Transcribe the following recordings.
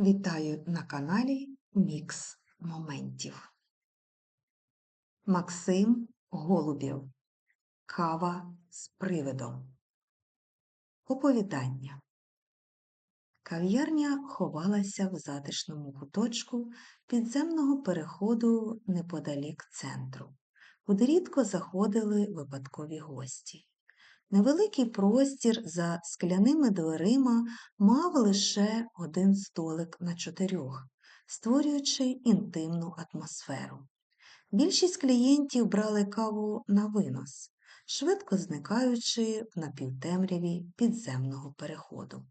Вітаю на каналі Мікс Моментів. Максим Голубів. Кава з привидом. Оповідання. Кав'ярня ховалася в затишному куточку підземного переходу неподалік центру, куди рідко заходили випадкові гості. Невеликий простір за скляними дверима мав лише один столик на чотирьох, створюючи інтимну атмосферу. Більшість клієнтів брали каву на винос, швидко зникаючи в напівтемряві підземного переходу.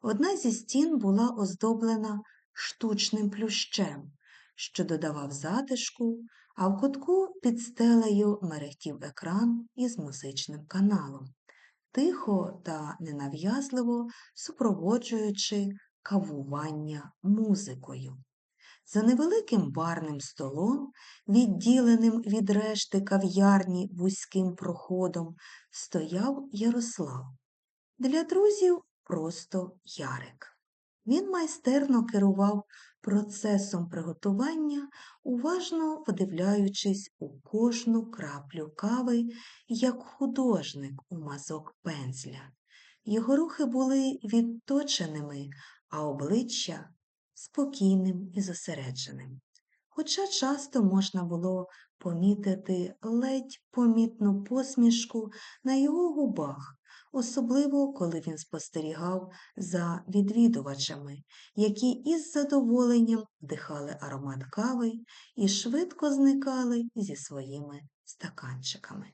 Одна зі стін була оздоблена штучним плющем, що додавав затишку, а в кутку під стелею мерехтів екран із музичним каналом, тихо та ненав'язливо супроводжуючи кавування музикою. За невеликим барним столом, відділеним від решти кав'ярні вузьким проходом, стояв Ярослав. Для друзів просто Ярик. Він майстерно керував процесом приготування, уважно вдивляючись у кожну краплю кави, як художник у мазок пензля. Його рухи були відточеними, а обличчя спокійним і зосередженим. Хоча часто можна було помітити ледь помітну посмішку на його губах, особливо коли він спостерігав за відвідувачами, які із задоволенням вдихали аромат кави і швидко зникали зі своїми стаканчиками.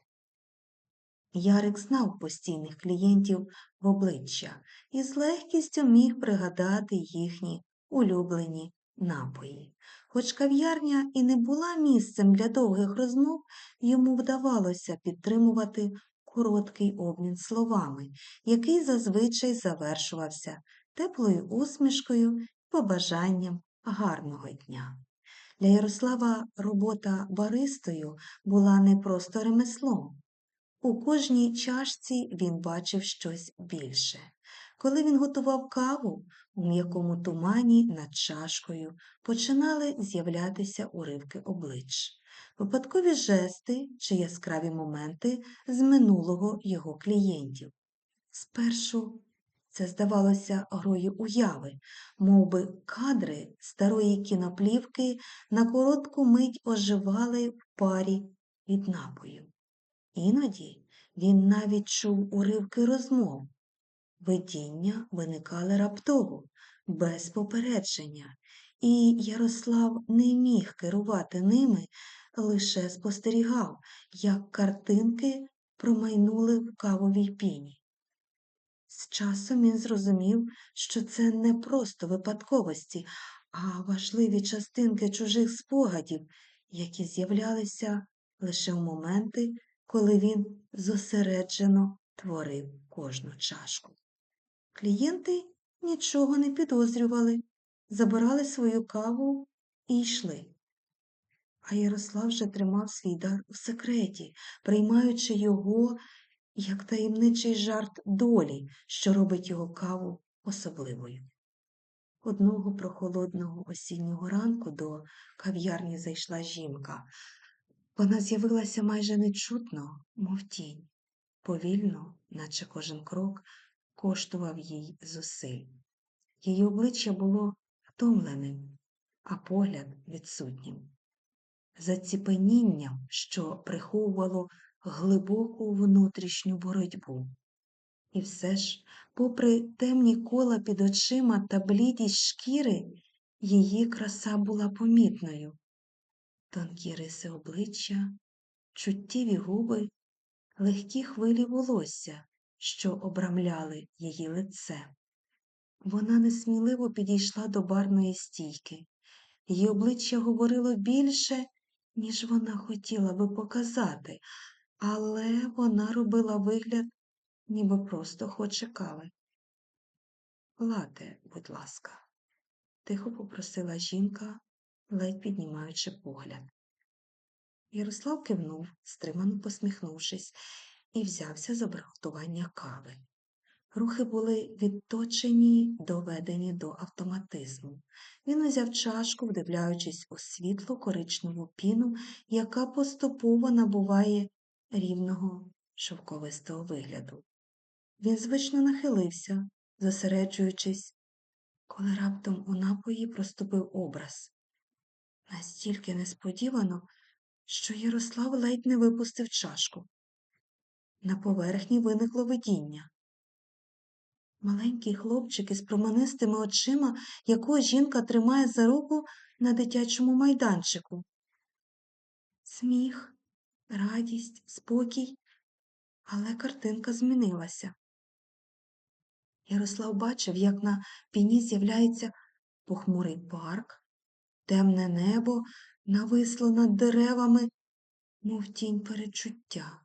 Ярик знав постійних клієнтів в обличчя і з легкістю міг пригадати їхні улюблені напої. Хоч кав'ярня і не була місцем для довгих розмов, йому вдавалося підтримувати короткий обмін словами, який зазвичай завершувався теплою усмішкою і побажанням гарного дня. Для Ярослава робота баристою була не просто ремеслом. У кожній чашці він бачив щось більше. Коли він готував каву, у м'якому тумані над чашкою починали з'являтися уривки облич, випадкові жести чи яскраві моменти з минулого його клієнтів. Спершу це здавалося грою уяви, мов би кадри старої кіноплівки на коротку мить оживали в парі від напою. Іноді він навіть чув уривки розмов. Видіння виникали раптово, без попередження, і Ярослав не міг керувати ними, лише спостерігав, як картинки промайнули в кавовій піні. З часом він зрозумів, що це не просто випадковості, а важливі частинки чужих спогадів, які з'являлися лише в моменти, коли він зосереджено творив кожну чашку. Клієнти нічого не підозрювали, забирали свою каву і йшли. А Ярослав вже тримав свій дар у секреті, приймаючи його як таємничий жарт долі, що робить його каву особливою. Одного прохолодного осіннього ранку до кав'ярні зайшла жінка. Вона з'явилася майже нечутно, мов тінь, повільно, наче кожен крок, коштував їй зусиль. Її обличчя було втомленим, а погляд відсутнім. Заціпенінням, що приховувало глибоку внутрішню боротьбу. І все ж, попри темні кола під очима та блідість шкіри, її краса була помітною. Тонкі риси обличчя, чуттєві губи, легкі хвилі волосся, що обрамляли її лице. Вона несміливо підійшла до барної стійки. Її обличчя говорило більше, ніж вона хотіла би показати, але вона робила вигляд, ніби просто хоче кави. Лате, будь ласка, тихо попросила жінка, ледь піднімаючи погляд. Ярослав кивнув, стримано посміхнувшись, і взявся за приготування кави. Рухи були відточені, доведені до автоматизму. Він узяв чашку, вдивляючись у світлу коричневу піну, яка поступово набуває рівного шовковистого вигляду. Він звично нахилився, зосереджуючись, коли раптом у напої проступив образ. Настільки несподівано, що Ярослав ледь не випустив чашку. На поверхні виникло видіння. Маленький хлопчик із променистими очима, якого жінка тримає за руку на дитячому майданчику. Сміх, радість, спокій, але картинка змінилася. Ярослав бачив, як на піні з'являється похмурий парк, темне небо нависло над деревами, мов тінь перечуття.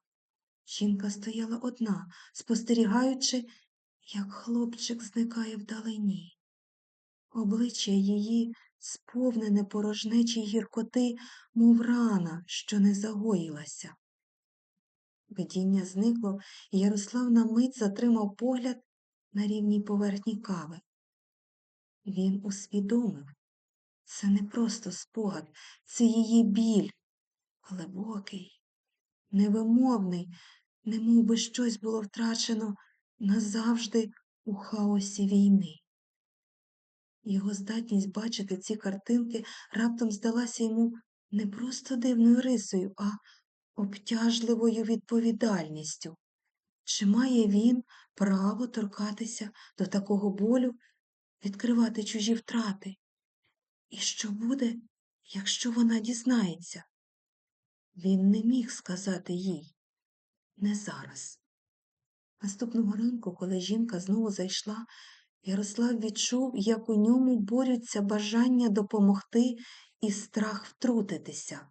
Жінка стояла одна, спостерігаючи, як хлопчик зникає вдалині. Обличчя її, сповнене порожнечі гіркоти, мов рана, що не загоїлася. Видіння зникло, і Ярослав на мить затримав погляд на рівній поверхні кави. Він усвідомив, це не просто спогад, це її біль, глибокий, невимовний, немов би щось було втрачено назавжди у хаосі війни. Його здатність бачити ці картинки раптом здалася йому не просто дивною рисою, а обтяжливою відповідальністю. Чи має він право торкатися до такого болю, відкривати чужі втрати? І що буде, якщо вона дізнається? Він не міг сказати їй не зараз. Наступного ранку, коли жінка знову зайшла, Ярослав відчув, як у ньому борються бажання допомогти і страх втрутитися.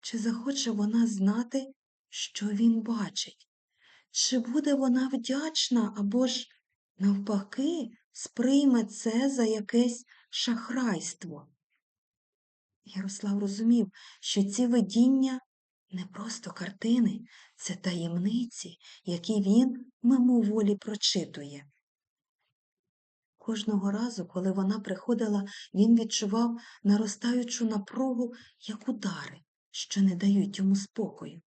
Чи захоче вона знати, що він бачить? Чи буде вона вдячна або ж, навпаки, сприйме це за якесь шахрайство? Ярослав розумів, що ці видіння не просто картини, це таємниці, які він мимоволі прочитує. Кожного разу, коли вона приходила, він відчував наростаючу напругу, як удари, що не дають йому спокою.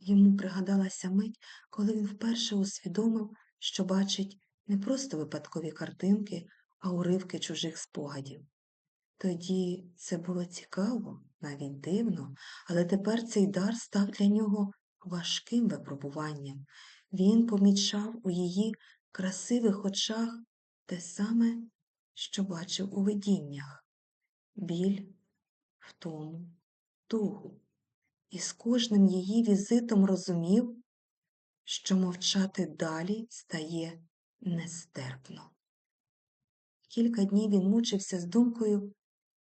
Йому пригадалася мить, коли він вперше усвідомив, що бачить не просто випадкові картинки, а уривки чужих спогадів. Тоді це було цікаво, навіть дивно, але тепер цей дар став для нього важким випробуванням. Він помічав у її красивих очах те саме, що бачив у видіннях біль, втому, тугу. І з кожним її візитом розумів, що мовчати далі стає нестерпно. Кілька днів він мучився з думкою,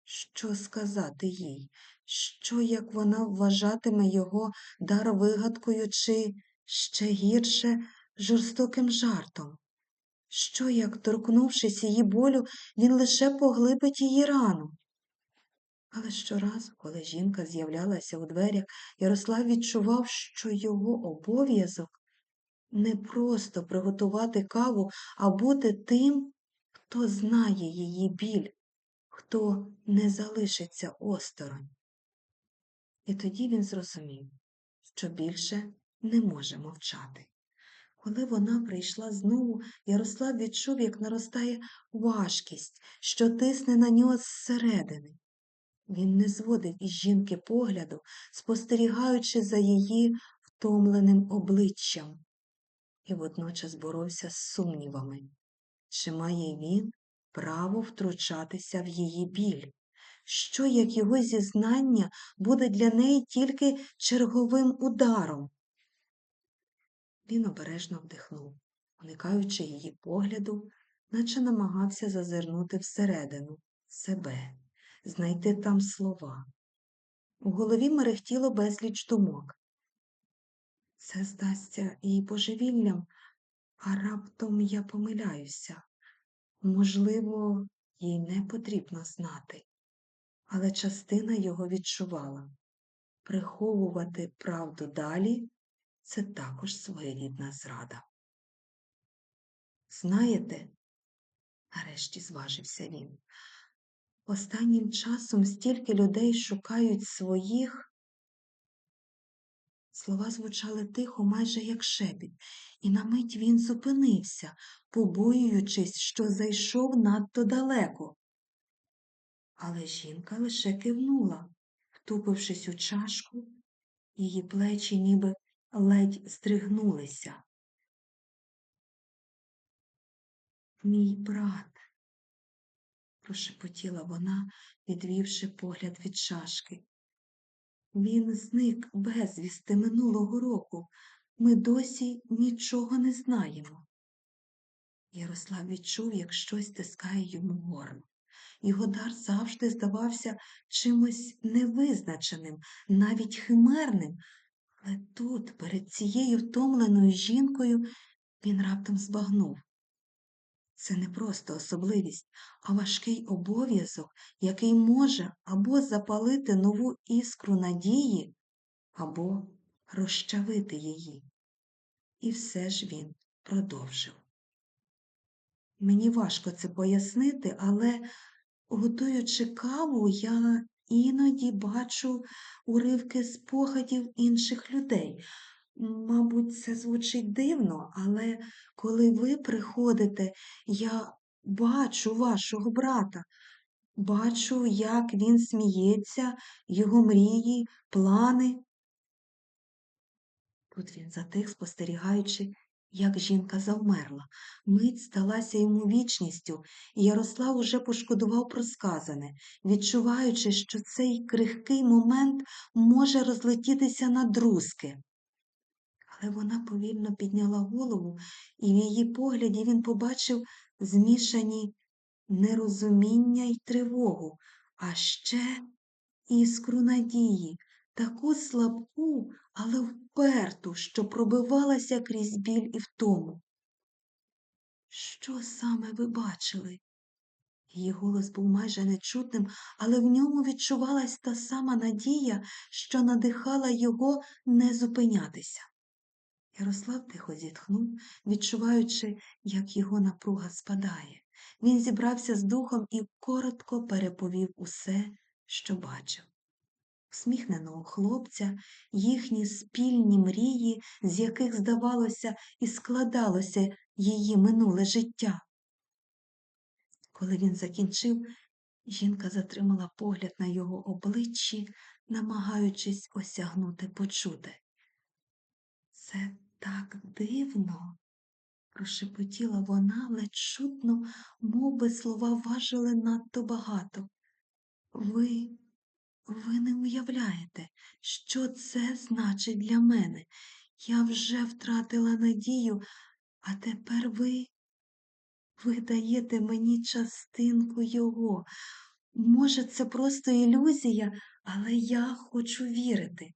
що сказати їй, що як вона вважатиме його дар вигадкою чи, ще гірше, жорстоким жартом? Що, як, торкнувшись її болю, він лише поглибить її рану? Але щоразу, коли жінка з'являлася у дверях, Ярослав відчував, що його обов'язок не просто приготувати каву, а бути тим, хто знає її біль, хто не залишиться осторонь. І тоді він зрозумів, що більше не може мовчати. Коли вона прийшла знову, Ярослав відчув, як наростає важкість, що тисне на нього зсередини. Він не зводив із жінки погляду, спостерігаючи за її втомленим обличчям, і водночас боровся з сумнівами, чи має він право втручатися в її біль, що як його зізнання буде для неї тільки черговим ударом. Він обережно вдихнув, уникаючи її погляду, наче намагався зазирнути всередину себе, знайти там слова. У голові мерехтіло безліч думок. Це здасться їй божевіллям, а раптом я помиляюся. Можливо, їй не потрібно знати, але частина його відчувала. Приховувати правду далі це також своєрідна зрада. Знаєте, нарешті зважився він. Останнім часом стільки людей шукають своїх. Слова звучали тихо, майже як шепіт, і на мить він зупинився, побоюючись, що зайшов надто далеко. Але жінка лише кивнула, втупившись у чашку, її плечі ніби ледь здригнулися. Мій брат, прошепотіла вона, відвівши погляд від чашки. Він зник безвісти минулого року. Ми досі нічого не знаємо. Ярослав відчув, як щось тискає йому горло. Його дар завжди здавався чимось невизначеним, навіть химерним, але тут, перед цією втомленою жінкою, він раптом збагнув. Це не просто особливість, а важкий обов'язок, який може або запалити нову іскру надії, або розчавити її. І все ж він продовжив. Мені важко це пояснити, але, готуючи каву, я іноді бачу уривки спогадів інших людей. Мабуть, це звучить дивно, але коли ви приходите, я бачу вашого брата, бачу, як він сміється, його мрії, плани. Тут він затих, спостерігаючи, як жінка завмерла. Мить сталася йому вічністю, і Ярослав уже пошкодував про сказане, відчуваючи, що цей крихкий момент може розлетітися на друзки. Але вона повільно підняла голову, і в її погляді він побачив змішані нерозуміння й тривогу, а ще іскру надії, таку слабку, але вперту, що пробивалася крізь біль і втому. Що саме ви бачили? Її голос був майже нечутним, але в ньому відчувалась та сама надія, що надихала його не зупинятися. Ярослав тихо зітхнув, відчуваючи, як його напруга спадає. Він зібрався з духом і коротко переповів усе, що бачив. Усміхненого хлопця, їхні спільні мрії, з яких, здавалося, і складалося її минуле життя. Коли він закінчив, жінка затримала погляд на його обличчі, намагаючись осягнути почуте. Це так дивно, прошепотіла вона ледь чутно, мов би слова важили надто багато. Ви, ви не уявляєте, що це значить для мене. Я вже втратила надію, а тепер ви, ви даєте мені частинку його. Може, це просто ілюзія, але я хочу вірити.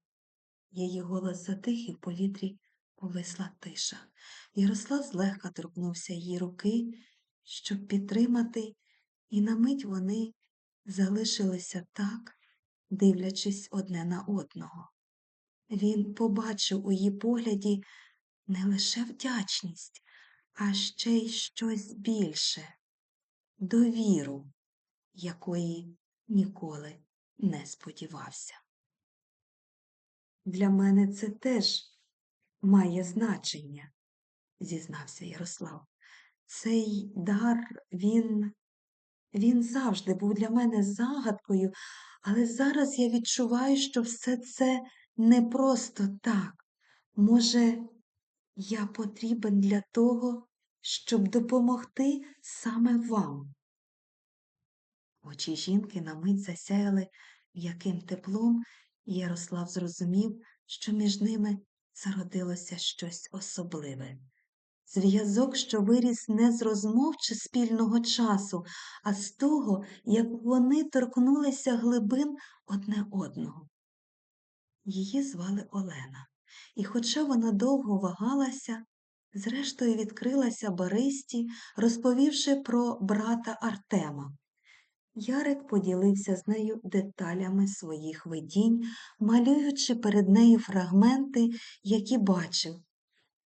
Її голос затих і в повітрі повисла тиша. Ярослав злегка торкнувся її руки, щоб підтримати, і на мить вони залишилися так, дивлячись одне на одного. Він побачив у її погляді не лише вдячність, а ще й щось більше довіру, якої ніколи не сподівався. Для мене це теж має значення, зізнався Ярослав. Цей дар, він, він завжди був для мене загадкою, але зараз я відчуваю, що все це не просто так. Може, я потрібен для того, щоб допомогти саме вам. Очі жінки на мить засяяли м'яким теплом, і Ярослав зрозумів, що між ними зародилося щось особливе. Зв'язок, що виріс не з розмов чи спільного часу, а з того, як вони торкнулися глибин одне одного. Її звали Олена, і, хоча вона довго вагалася, зрештою відкрилася Бористі, розповівши про брата Артема. Ярик поділився з нею деталями своїх видінь, малюючи перед нею фрагменти, які бачив,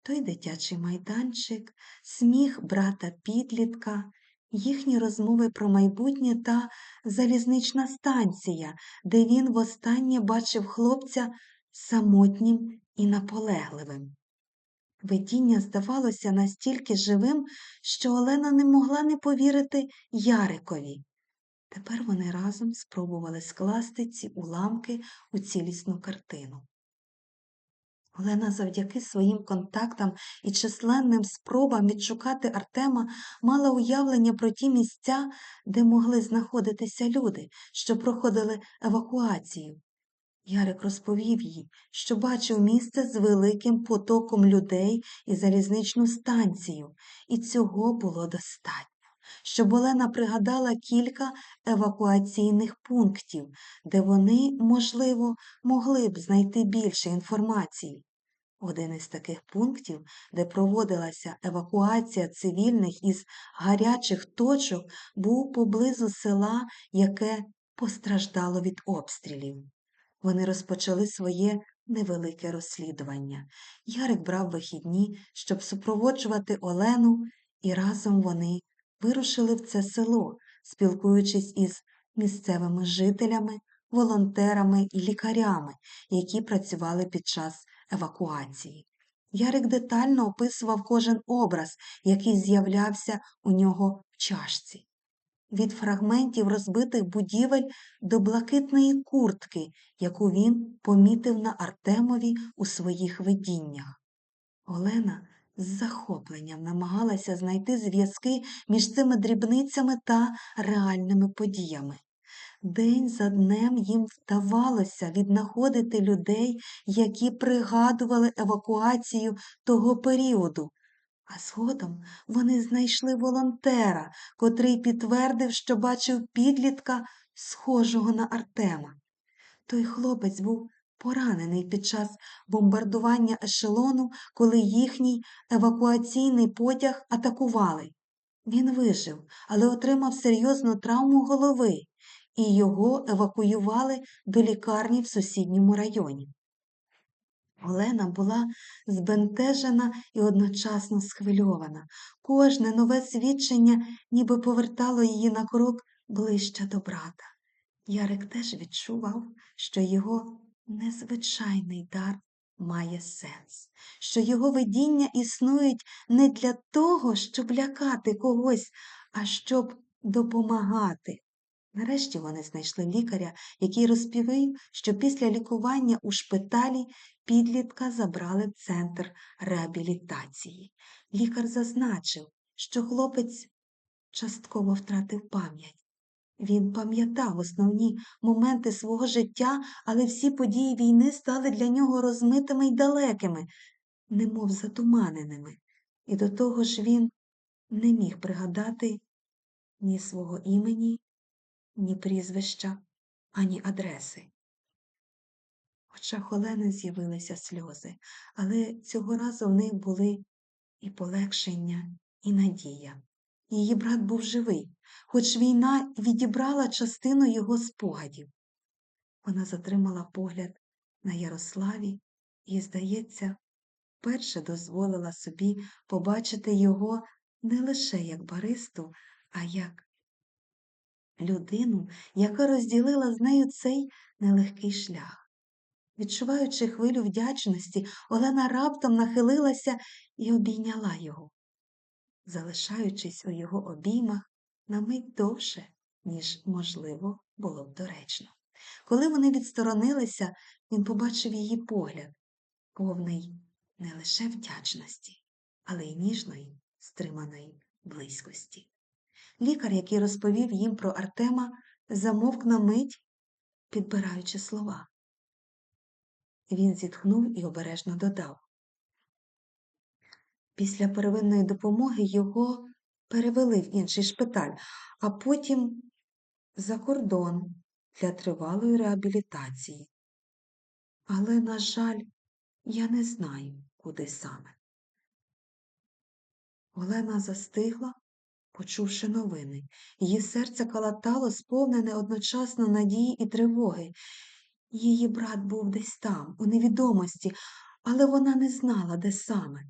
той дитячий майданчик, сміх брата підлітка, їхні розмови про майбутнє та залізнична станція, де він востаннє бачив хлопця самотнім і наполегливим. Видіння здавалося настільки живим, що Олена не могла не повірити Ярикові. Тепер вони разом спробували скласти ці уламки у цілісну картину. Олена завдяки своїм контактам і численним спробам відшукати Артема мала уявлення про ті місця, де могли знаходитися люди, що проходили евакуацію. Ярик розповів їй, що бачив місце з великим потоком людей і залізничну станцію, і цього було достатньо, щоб Олена пригадала кілька евакуаційних пунктів, де вони, можливо, могли б знайти більше інформації. Один із таких пунктів, де проводилася евакуація цивільних із гарячих точок, був поблизу села, яке постраждало від обстрілів. Вони розпочали своє невелике розслідування. Ярик брав вихідні, щоб супроводжувати Олену, і разом вони вирушили в це село, спілкуючись із місцевими жителями, волонтерами і лікарями, які працювали під час евакуації. Ярик детально описував кожен образ, який з'являвся у нього в чашці. Від фрагментів розбитих будівель до блакитної куртки, яку він помітив на Артемові у своїх видіннях. Олена з захопленням намагалася знайти зв'язки між цими дрібницями та реальними подіями. День за днем їм вдавалося віднаходити людей, які пригадували евакуацію того періоду. А згодом вони знайшли волонтера, котрий підтвердив, що бачив підлітка, схожого на Артема. Той хлопець був поранений під час бомбардування ешелону, коли їхній евакуаційний потяг атакували. Він вижив, але отримав серйозну травму голови і його евакуювали до лікарні в сусідньому районі. Олена була збентежена і одночасно схвильована. Кожне нове свідчення ніби повертало її на крок ближче до брата. Ярик теж відчував, що його незвичайний дар має сенс, що його видіння існують не для того, щоб лякати когось, а щоб допомагати. Нарешті вони знайшли лікаря, який розповів, що після лікування у шпиталі підлітка забрали в центр реабілітації. Лікар зазначив, що хлопець частково втратив пам'ять. Він пам'ятав основні моменти свого життя, але всі події війни стали для нього розмитими й далекими, немов затуманеними, і до того ж він не міг пригадати ні свого імені, ні прізвища, ані адреси. В очах Олени з'явилися сльози, але цього разу в них були і полегшення, і надія. Її брат був живий, хоч війна відібрала частину його спогадів. Вона затримала погляд на Ярославі і, здається, вперше дозволила собі побачити його не лише як баристу, а як людину, яка розділила з нею цей нелегкий шлях. Відчуваючи хвилю вдячності, Олена раптом нахилилася і обійняла його, залишаючись у його обіймах на мить довше, ніж, можливо, було б доречно. Коли вони відсторонилися, він побачив її погляд, повний не лише вдячності, але й ніжної, стриманої близькості. Лікар, який розповів їм про Артема, замовк на мить, підбираючи слова. Він зітхнув і обережно додав. Після первинної допомоги його перевели в інший шпиталь, а потім за кордон для тривалої реабілітації. Але, на жаль, я не знаю, куди саме. Олена застигла, почувши новини. Її серце калатало, сповнене одночасно надії і тривоги. Її брат був десь там, у невідомості, але вона не знала, де саме.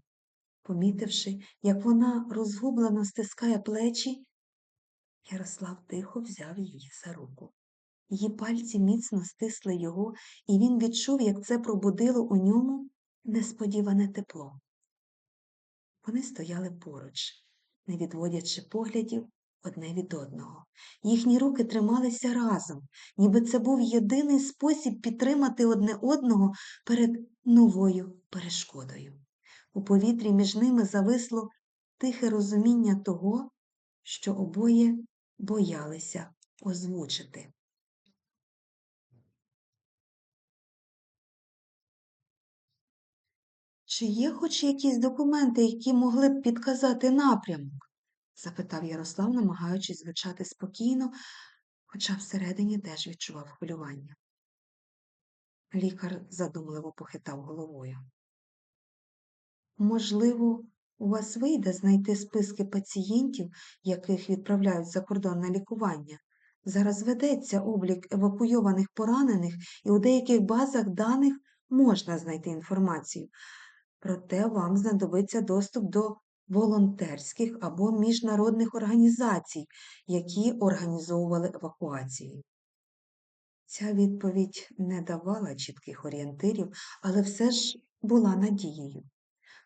Помітивши, як вона розгублено стискає плечі, Ярослав тихо взяв її за руку. Її пальці міцно стисли його, і він відчув, як це пробудило у ньому несподіване тепло. Вони стояли поруч, не відводячи поглядів одне від одного. Їхні руки трималися разом, ніби це був єдиний спосіб підтримати одне одного перед новою перешкодою. У повітрі між ними зависло тихе розуміння того, що обоє боялися озвучити. Чи є хоч якісь документи, які могли б підказати напрямок? запитав Ярослав, намагаючись звучати спокійно, хоча всередині теж відчував хвилювання. Лікар задумливо похитав головою. Можливо, у вас вийде знайти списки пацієнтів, яких відправляють за кордон на лікування. Зараз ведеться облік евакуйованих поранених, і у деяких базах даних можна знайти інформацію. Проте вам знадобиться доступ до волонтерських або міжнародних організацій, які організовували евакуацію. Ця відповідь не давала чітких орієнтирів, але все ж була надією.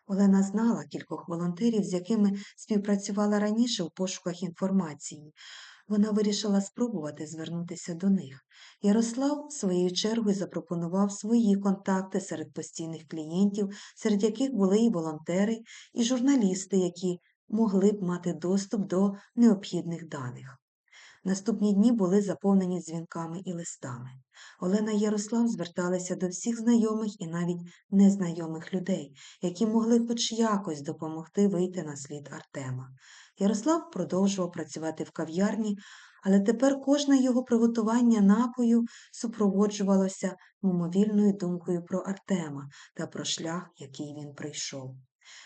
Олена знала кількох волонтерів, з якими співпрацювала раніше у пошуках інформації. Вона вирішила спробувати звернутися до них. Ярослав своєю чергою запропонував свої контакти серед постійних клієнтів, серед яких були і волонтери, і журналісти, які могли б мати доступ до необхідних даних. Наступні дні були заповнені дзвінками і листами. Олена Ярослав зверталися до всіх знайомих і навіть незнайомих людей, які могли хоч якось допомогти вийти на слід Артема. Ярослав продовжував працювати в кав'ярні, але тепер кожне його приготування напою супроводжувалося мимовільною думкою про Артема та про шлях, який він прийшов.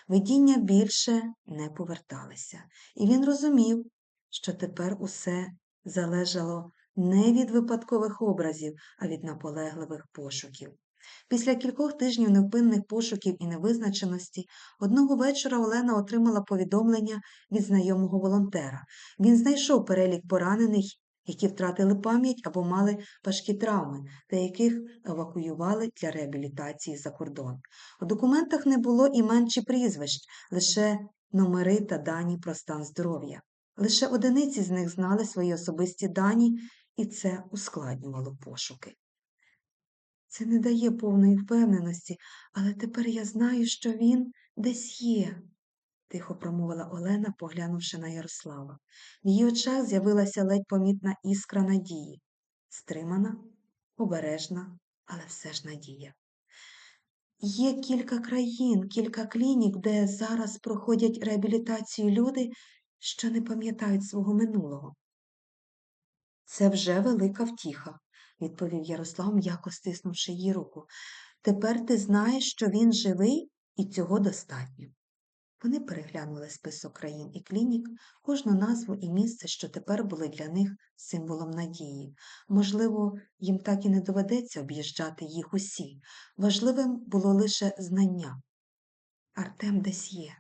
Видіння більше не поверталися, і він розумів, що тепер усе залежало не від випадкових образів, а від наполегливих пошуків. Після кількох тижнів невпинних пошуків і невизначеності одного вечора Олена отримала повідомлення від знайомого волонтера. Він знайшов перелік поранених, які втратили пам'ять або мали важкі травми, та яких евакуювали для реабілітації за кордон. У документах не було імен чи прізвищ, лише номери та дані про стан здоров'я. Лише одиниці з них знали свої особисті дані, і це ускладнювало пошуки. Це не дає повної впевненості, але тепер я знаю, що він десь є, тихо промовила Олена, поглянувши на Ярослава. В її очах з'явилася ледь помітна іскра надії. Стримана, обережна, але все ж надія. Є кілька країн, кілька клінік, де зараз проходять реабілітацію люди, що не пам'ятають свого минулого. Це вже велика втіха, відповів Ярослав, м'яко стиснувши її руку. Тепер ти знаєш, що він живий, і цього достатньо. Вони переглянули список країн і клінік, кожну назву і місце, що тепер були для них символом надії. Можливо, їм так і не доведеться об'їжджати їх усі. Важливим було лише знання. Артем десь є.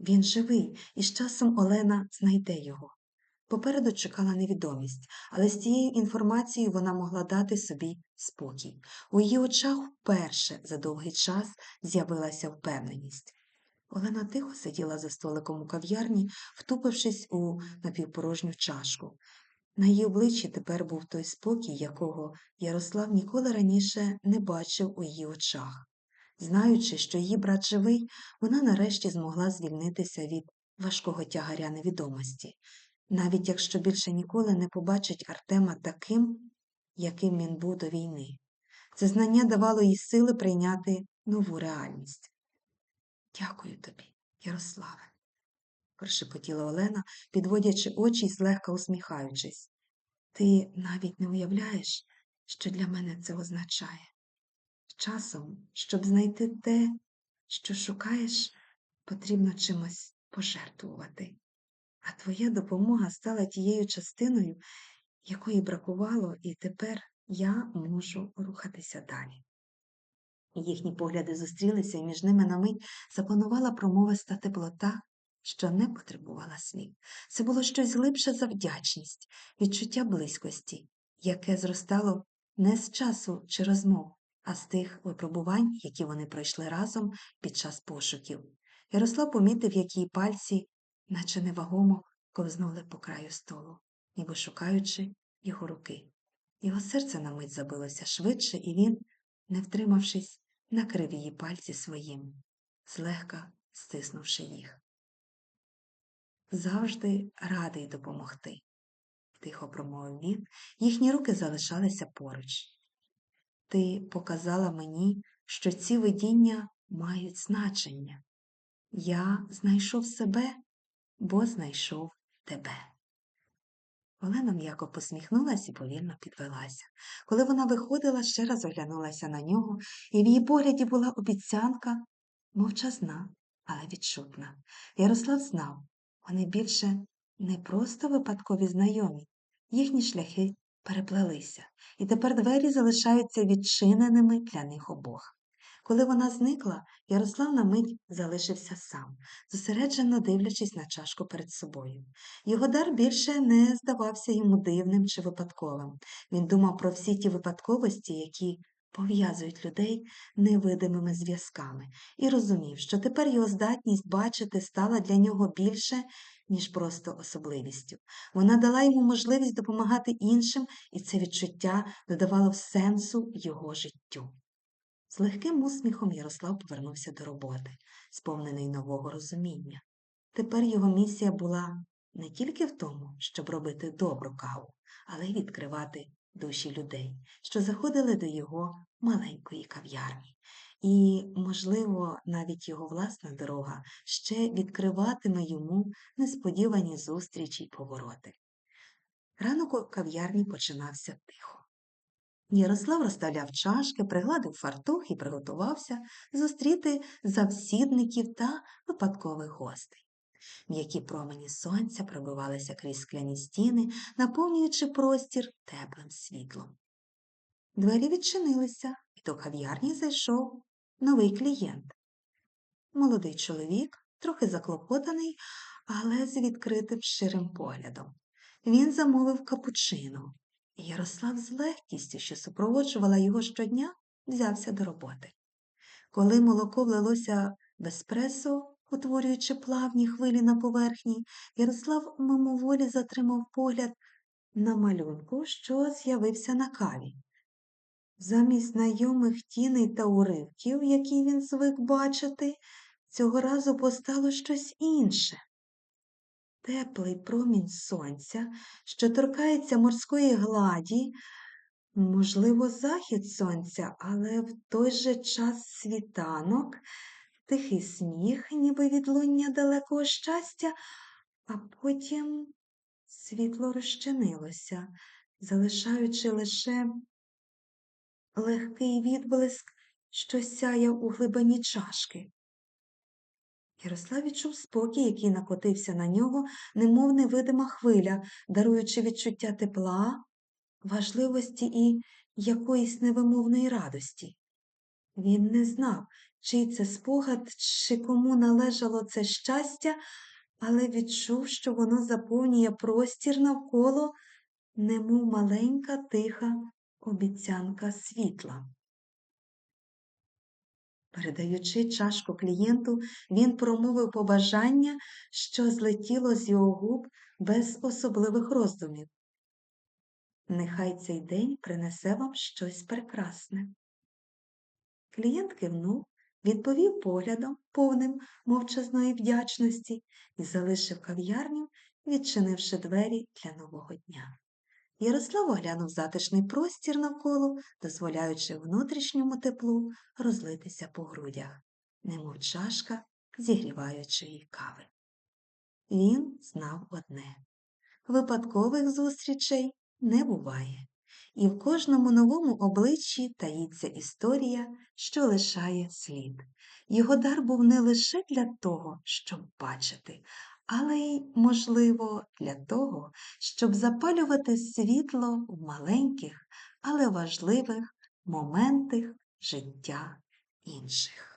Він живий, і з часом Олена знайде його. Попереду чекала невідомість, але з цією інформацією вона могла дати собі спокій. У її очах вперше за довгий час з'явилася впевненість. Олена тихо сиділа за столиком у кав'ярні, втупившись у напівпорожню чашку. На її обличчі тепер був той спокій, якого Ярослав ніколи раніше не бачив у її очах. Знаючи, що її брат живий, вона нарешті змогла звільнитися від важкого тягаря невідомості, навіть якщо більше ніколи не побачить Артема таким, яким він був до війни. Це знання давало їй сили прийняти нову реальність. Дякую тобі, Ярославе, прошепотіла Олена, підводячи очі й злегка усміхаючись. Ти навіть не уявляєш, що для мене це означає. Часом, щоб знайти те, що шукаєш, потрібно чимось пожертвувати. А твоя допомога стала тією частиною, якої бракувало, і тепер я можу рухатися далі. Їхні погляди зустрілися, і між ними на мить запанувала промовиста теплота, що не потребувала слів. Це було щось глибше за вдячність, відчуття близькості, яке зростало не з часу чи розмов, а з тих випробувань, які вони пройшли разом під час пошуків. Ярослав помітив, як її пальці, наче невагомо, ковзнули по краю столу, ніби шукаючи його руки. Його серце на мить забилося швидше, і він, не втримавшись, накрив її пальці своїм, злегка стиснувши їх. Завжди радий допомогти, тихо промовив він, їхні руки залишалися поруч. Ти показала мені, що ці видіння мають значення. Я знайшов себе, бо знайшов тебе. Олена м'яко посміхнулася і повільно підвелася. Коли вона виходила, ще раз оглянулася на нього, і в її погляді була обіцянка, мовчазна, але відчутна. Ярослав знав, вони більше не просто випадкові знайомі, їхні шляхи переплелися, і тепер двері залишаються відчиненими для них обох. Коли вона зникла, Ярослав на мить залишився сам, зосереджено дивлячись на чашку перед собою. Його дар більше не здавався йому дивним чи випадковим. Він думав про всі ті випадковості, які пов'язують людей невидимими зв'язками, і розумів, що тепер його здатність бачити стала для нього більше, ніж просто особливістю. Вона дала йому можливість допомагати іншим, і це відчуття додавало сенсу його життю. З легким усміхом Ярослав повернувся до роботи, сповнений нового розуміння. Тепер його місія була не тільки в тому, щоб робити добру каву, але й відкривати душі людей, що заходили до його маленької кав'ярні. І, можливо, навіть його власна дорога ще відкриватиме йому несподівані зустрічі й повороти. Ранок у кав'ярні починався тихо. Ярослав розставляв чашки, пригладив фартух і приготувався зустріти завсідників та випадкових гостей. М'які промені сонця пробивалися крізь скляні стіни, наповнюючи простір теплим світлом. Двері відчинилися, і до кав'ярні зайшов новий клієнт. Молодий чоловік, трохи заклопотаний, але з відкритим ширим поглядом. Він замовив капучино, і Ярослав з легкістю, що супроводжувала його щодня, взявся до роботи. Коли молоко влилося в еспресо, утворюючи плавні хвилі на поверхні, Ярослав мимоволі затримав погляд на малюнку, що з'явився на каві. Замість знайомих тіней та уривків, які він звик бачити, цього разу постало щось інше. Теплий промінь сонця, що торкається морської гладі, можливо, захід сонця, але в той же час світанок, тихий сміх, ніби відлуння далекого щастя, а потім світло розчинилося, залишаючи лише легкий відблиск, що сяяв у глибині чашки. Ярослав відчув спокій, який накотився на нього, немов невидима хвиля, даруючи відчуття тепла, важливості і якоїсь невимовної радості. Він не знав, чий це спогад, чи кому належало це щастя, але відчув, що воно заповнює простір навколо, немов маленька тиха обіцянка світла. Передаючи чашку клієнту, він промовив побажання, що злетіло з його губ без особливих роздумів. Нехай цей день принесе вам щось прекрасне. Клієнт кивнув, відповів поглядом, повним мовчазної вдячності, і залишив кав'ярню, відчинивши двері для нового дня. Ярослав оглянув затишний простір навколо, дозволяючи внутрішньому теплу розлитися по грудях, немов чашка зігріваючої кави. Він знав одне випадкових зустрічей не буває, і в кожному новому обличчі таїться історія, що лишає слід. Його дар був не лише для того, щоб бачити, але й, можливо, для того, щоб запалювати світло в маленьких, але важливих моментах життя інших.